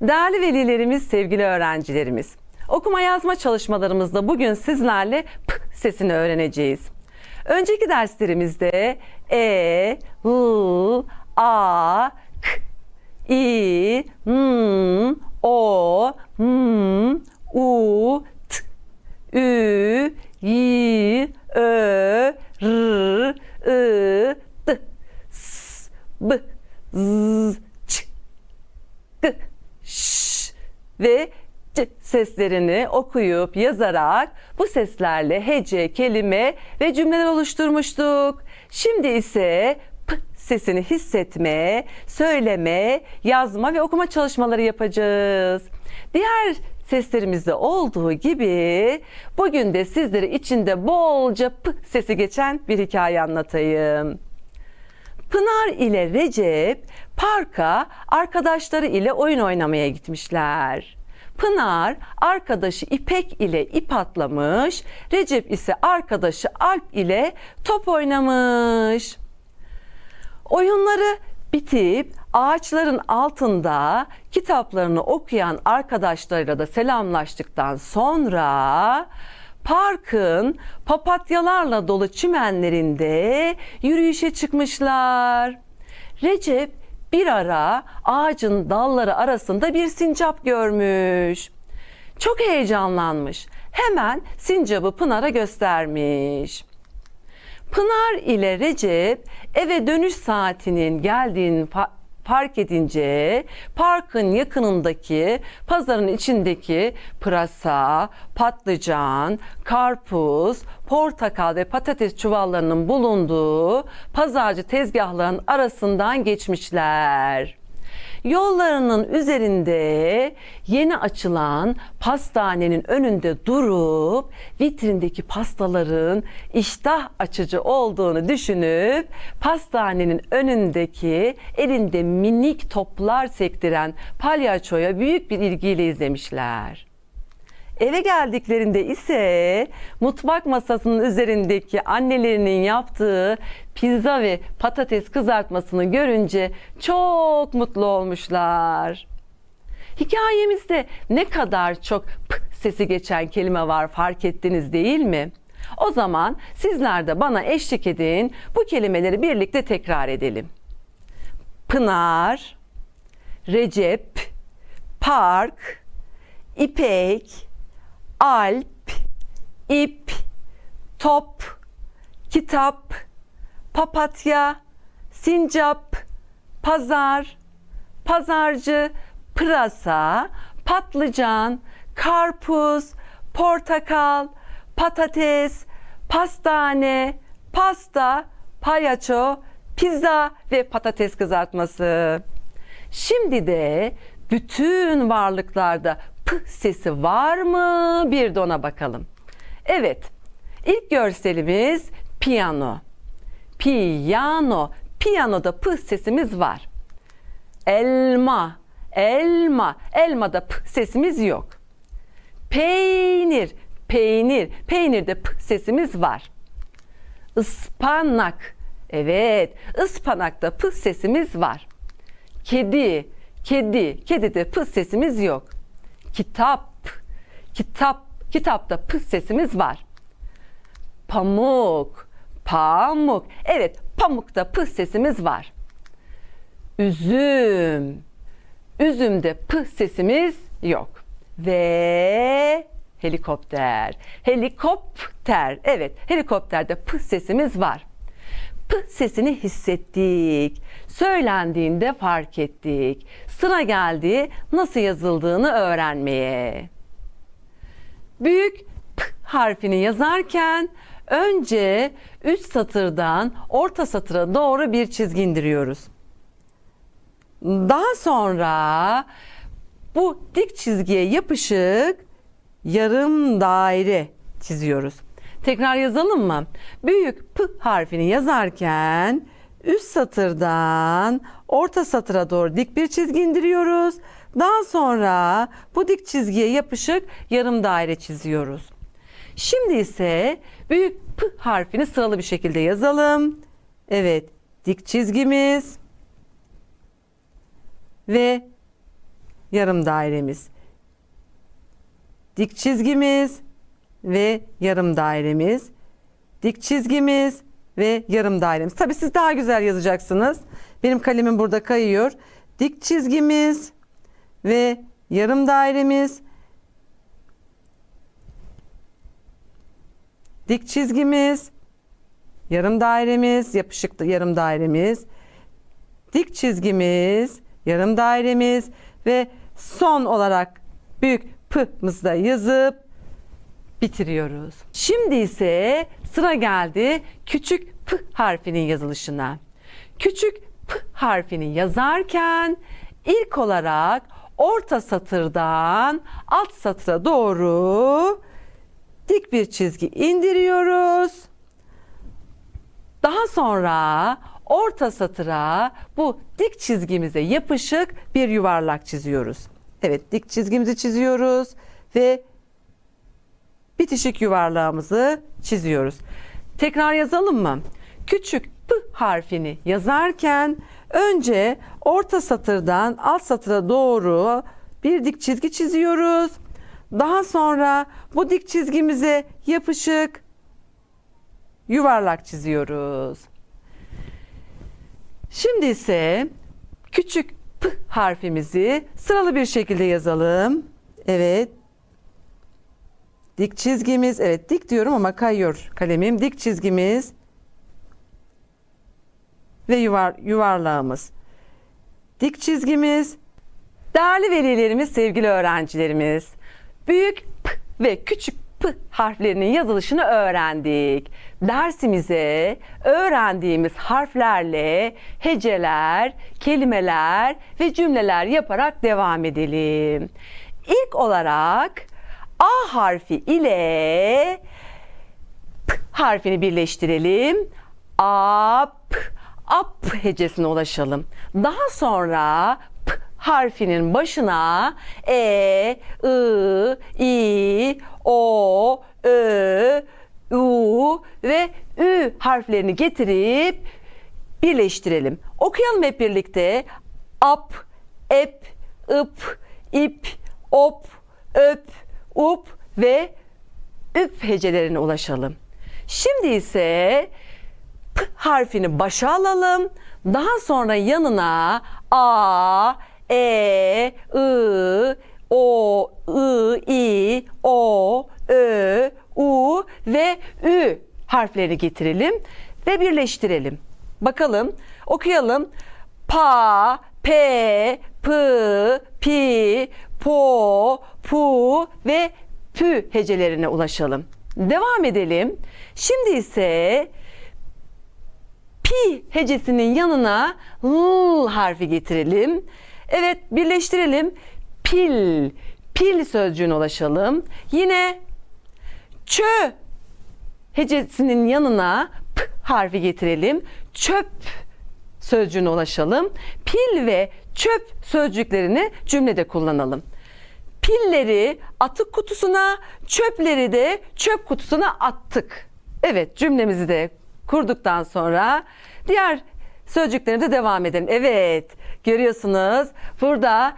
Değerli velilerimiz, sevgili öğrencilerimiz. Okuma yazma çalışmalarımızda bugün sizlerle p sesini öğreneceğiz. Önceki derslerimizde e, v, a, k, i, m, o, m, u, t, ü, y, ö, r, ı, t, s, b, z, ve c seslerini okuyup yazarak bu seslerle hece, kelime ve cümleler oluşturmuştuk. Şimdi ise p sesini hissetme, söyleme, yazma ve okuma çalışmaları yapacağız. Diğer seslerimizde olduğu gibi bugün de sizlere içinde bolca p sesi geçen bir hikaye anlatayım. Pınar ile Recep parka arkadaşları ile oyun oynamaya gitmişler. Pınar arkadaşı İpek ile ip atlamış, Recep ise arkadaşı Alp ile top oynamış. Oyunları bitip ağaçların altında kitaplarını okuyan arkadaşlarıyla da selamlaştıktan sonra parkın papatyalarla dolu çimenlerinde yürüyüşe çıkmışlar. Recep bir ara ağacın dalları arasında bir sincap görmüş. Çok heyecanlanmış. Hemen sincabı Pınar'a göstermiş. Pınar ile Recep eve dönüş saatinin geldiğini fark edince parkın yakınındaki pazarın içindeki pırasa, patlıcan, karpuz, portakal ve patates çuvallarının bulunduğu pazarcı tezgahların arasından geçmişler. Yollarının üzerinde yeni açılan pastanenin önünde durup vitrindeki pastaların iştah açıcı olduğunu düşünüp pastanenin önündeki elinde minik toplar sektiren palyaçoya büyük bir ilgiyle izlemişler. Eve geldiklerinde ise mutfak masasının üzerindeki annelerinin yaptığı pizza ve patates kızartmasını görünce çok mutlu olmuşlar. Hikayemizde ne kadar çok p sesi geçen kelime var fark ettiniz değil mi? O zaman sizler de bana eşlik edin. Bu kelimeleri birlikte tekrar edelim. Pınar, Recep, Park, İpek, Alp, ip, top, kitap, papatya, sincap, pazar, pazarcı, pırasa, patlıcan, karpuz, portakal, patates, pastane, pasta, palyaço, pizza ve patates kızartması. Şimdi de bütün varlıklarda p sesi var mı? Bir de ona bakalım. Evet. İlk görselimiz piyano. Piyano. Piyanoda p sesimiz var. Elma. Elma. Elmada p sesimiz yok. Peynir. Peynir. Peynirde p sesimiz var. Ispanak. Evet, ıspanakta p sesimiz var. Kedi, kedi, kedide p sesimiz yok. Kitap, kitap, kitapta p sesimiz var. Pamuk, pamuk. Evet, pamukta p sesimiz var. Üzüm, üzümde p sesimiz yok. Ve helikopter, helikopter. Evet, helikopterde p sesimiz var. Sesini hissettik. Söylendiğinde fark ettik. Sıra geldi nasıl yazıldığını öğrenmeye. Büyük P harfini yazarken önce üst satırdan orta satıra doğru bir çizgi indiriyoruz. Daha sonra bu dik çizgiye yapışık yarım daire çiziyoruz. Tekrar yazalım mı? Büyük P harfini yazarken üst satırdan orta satıra doğru dik bir çizgi indiriyoruz. Daha sonra bu dik çizgiye yapışık yarım daire çiziyoruz. Şimdi ise büyük P harfini sıralı bir şekilde yazalım. Evet, dik çizgimiz ve yarım dairemiz. Dik çizgimiz ve yarım dairemiz. Dik çizgimiz ve yarım dairemiz. Tabii siz daha güzel yazacaksınız. Benim kalemim burada kayıyor. Dik çizgimiz ve yarım dairemiz. Dik çizgimiz, yarım dairemiz, yapışık yarım dairemiz, dik çizgimiz, yarım dairemiz ve son olarak büyük p'mızı da yazıp bitiriyoruz. Şimdi ise sıra geldi küçük p harfinin yazılışına. Küçük p harfini yazarken ilk olarak orta satırdan alt satıra doğru dik bir çizgi indiriyoruz. Daha sonra orta satıra bu dik çizgimize yapışık bir yuvarlak çiziyoruz. Evet dik çizgimizi çiziyoruz ve bitişik yuvarlağımızı çiziyoruz. Tekrar yazalım mı? Küçük p harfini yazarken önce orta satırdan alt satıra doğru bir dik çizgi çiziyoruz. Daha sonra bu dik çizgimize yapışık yuvarlak çiziyoruz. Şimdi ise küçük p harfimizi sıralı bir şekilde yazalım. Evet. Dik çizgimiz, evet dik diyorum ama kayıyor kalemim. Dik çizgimiz ve yuvar, yuvarlağımız. Dik çizgimiz. Değerli velilerimiz, sevgili öğrencilerimiz. Büyük P ve küçük P harflerinin yazılışını öğrendik. Dersimize öğrendiğimiz harflerle heceler, kelimeler ve cümleler yaparak devam edelim. İlk olarak A harfi ile P harfini birleştirelim. Ap, ap hecesine ulaşalım. Daha sonra P harfinin başına E, I, I, O, Ö, U ve Ü harflerini getirip birleştirelim. Okuyalım hep birlikte. Ap, ep, ıp, ip, op, öp, up ve üp hecelerine ulaşalım. Şimdi ise P harfini başa alalım. Daha sonra yanına A, E, I, O, I, I, O, Ö, U ve Ü harfleri getirelim ve birleştirelim. Bakalım, okuyalım. Pa, P, P, Pi, Po, Pu ve Pü hecelerine ulaşalım. Devam edelim. Şimdi ise pi hecesinin yanına l harfi getirelim. Evet birleştirelim. Pil, pil sözcüğüne ulaşalım. Yine çö hecesinin yanına p harfi getirelim. Çöp sözcüğüne ulaşalım. Pil ve çöp sözcüklerini cümlede kullanalım. Pilleri atık kutusuna, çöpleri de çöp kutusuna attık. Evet cümlemizi de kurduktan sonra diğer sözcüklerine de devam edelim. Evet görüyorsunuz burada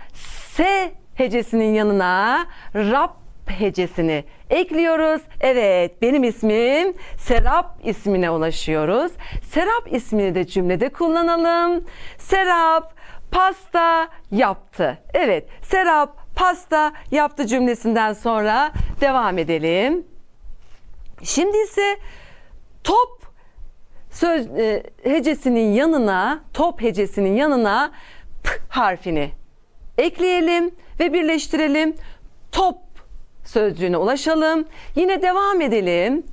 S hecesinin yanına Rab hecesini ekliyoruz. Evet benim ismim Serap ismine ulaşıyoruz. Serap ismini de cümlede kullanalım. Serap pasta yaptı. Evet Serap pasta yaptı cümlesinden sonra devam edelim. Şimdi ise top söz e, hecesinin yanına, top hecesinin yanına p harfini ekleyelim ve birleştirelim. Top sözcüğüne ulaşalım. Yine devam edelim.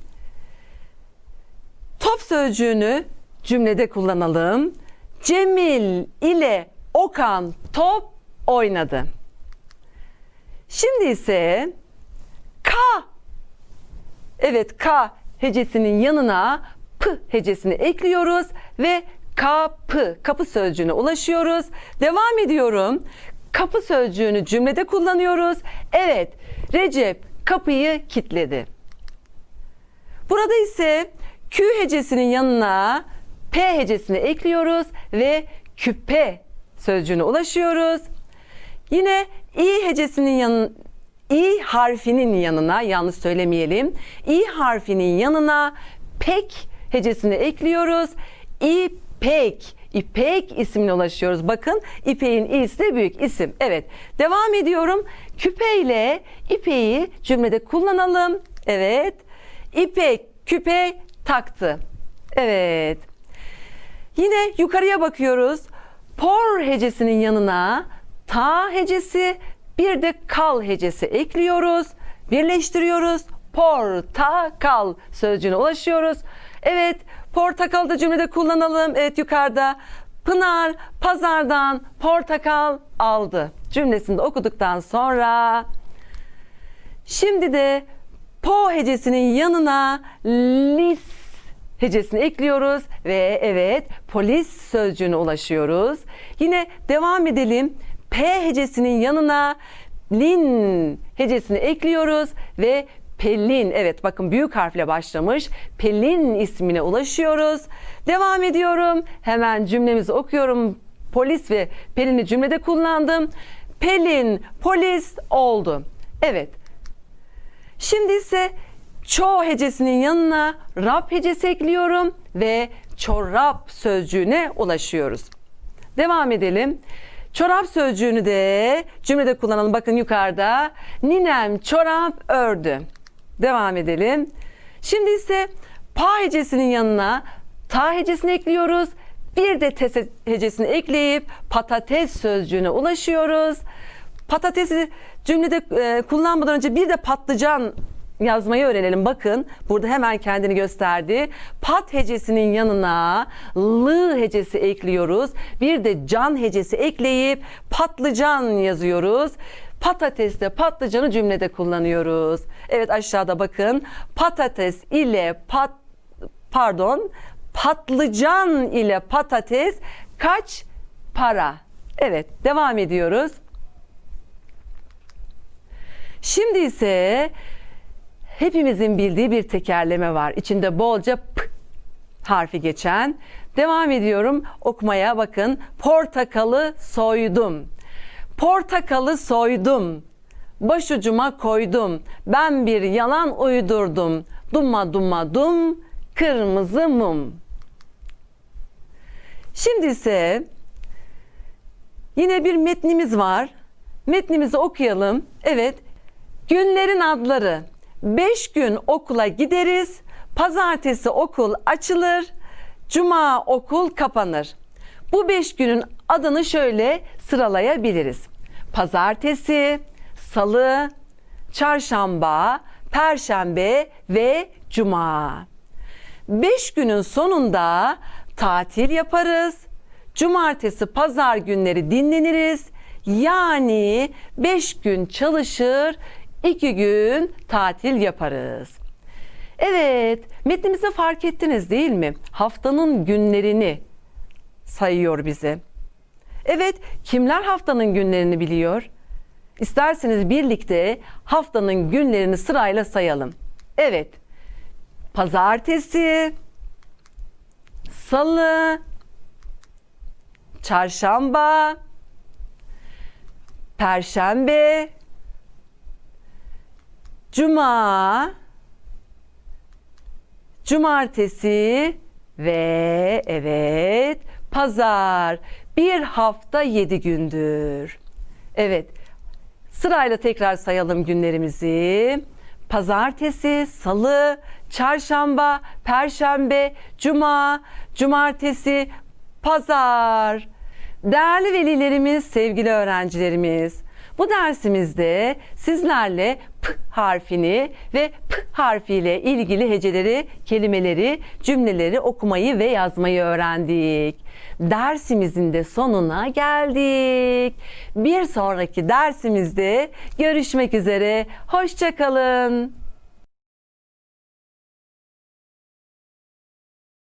Top sözcüğünü cümlede kullanalım. Cemil ile Okan top oynadı. Şimdi ise K Evet K hecesinin yanına P hecesini ekliyoruz ve kapı, kapı sözcüğüne ulaşıyoruz. Devam ediyorum. Kapı sözcüğünü cümlede kullanıyoruz. Evet, Recep kapıyı kilitledi. Burada ise Q hecesinin yanına P hecesini ekliyoruz ve küpe sözcüğüne ulaşıyoruz. Yine i hecesinin yanı i harfinin yanına yanlış söylemeyelim. i harfinin yanına pek hecesini ekliyoruz. İpek, İpek ismine ulaşıyoruz. Bakın İpek'in i'si de büyük isim. Evet. Devam ediyorum. Küpeyle İpek'i cümlede kullanalım. Evet. İpek küpe taktı. Evet. Yine yukarıya bakıyoruz. Por hecesinin yanına ta hecesi bir de kal hecesi ekliyoruz. Birleştiriyoruz. Portakal sözcüğüne ulaşıyoruz. Evet, portakal da cümlede kullanalım. Evet yukarıda. Pınar pazardan portakal aldı. Cümlesini de okuduktan sonra Şimdi de po hecesinin yanına lis hecesini ekliyoruz ve evet polis sözcüğüne ulaşıyoruz. Yine devam edelim. P hecesinin yanına lin hecesini ekliyoruz ve Pelin evet bakın büyük harfle başlamış. Pelin ismine ulaşıyoruz. Devam ediyorum. Hemen cümlemizi okuyorum. Polis ve Pelin'i cümlede kullandım. Pelin polis oldu. Evet. Şimdi ise ço hecesinin yanına rap hecesi ekliyorum ve çorap sözcüğüne ulaşıyoruz. Devam edelim. Çorap sözcüğünü de cümlede kullanalım. Bakın yukarıda. Ninem çorap ördü. Devam edelim. Şimdi ise pa hecesinin yanına ta hecesini ekliyoruz. Bir de tes hecesini ekleyip patates sözcüğüne ulaşıyoruz. Patatesi cümlede e, kullanmadan önce bir de patlıcan yazmayı öğrenelim. Bakın burada hemen kendini gösterdi. Pat hecesinin yanına lı hecesi ekliyoruz. Bir de can hecesi ekleyip patlıcan yazıyoruz. Patatesle patlıcanı cümlede kullanıyoruz. Evet aşağıda bakın. Patates ile pat pardon patlıcan ile patates kaç para? Evet devam ediyoruz. Şimdi ise hepimizin bildiği bir tekerleme var. İçinde bolca p harfi geçen. Devam ediyorum okumaya bakın. Portakalı soydum. Portakalı soydum. Başucuma koydum. Ben bir yalan uydurdum. Dumma dumma dum. Kırmızı mum. Şimdi ise yine bir metnimiz var. Metnimizi okuyalım. Evet. Günlerin adları. Beş gün okula gideriz. Pazartesi okul açılır. Cuma okul kapanır. Bu beş günün adını şöyle sıralayabiliriz. Pazartesi, salı, çarşamba, perşembe ve cuma. Beş günün sonunda tatil yaparız. Cumartesi, pazar günleri dinleniriz. Yani beş gün çalışır, iki gün tatil yaparız. Evet, metnimizi fark ettiniz değil mi? Haftanın günlerini sayıyor bize. Evet, kimler haftanın günlerini biliyor? İsterseniz birlikte haftanın günlerini sırayla sayalım. Evet, pazartesi, salı, çarşamba, perşembe, cuma, cumartesi ve evet pazar. Bir hafta yedi gündür. Evet sırayla tekrar sayalım günlerimizi. Pazartesi, salı, çarşamba, perşembe, cuma, cumartesi, pazar. Değerli velilerimiz, sevgili öğrencilerimiz, bu dersimizde sizlerle p harfini ve p harfiyle ilgili heceleri, kelimeleri, cümleleri okumayı ve yazmayı öğrendik. Dersimizin de sonuna geldik. Bir sonraki dersimizde görüşmek üzere. Hoşçakalın.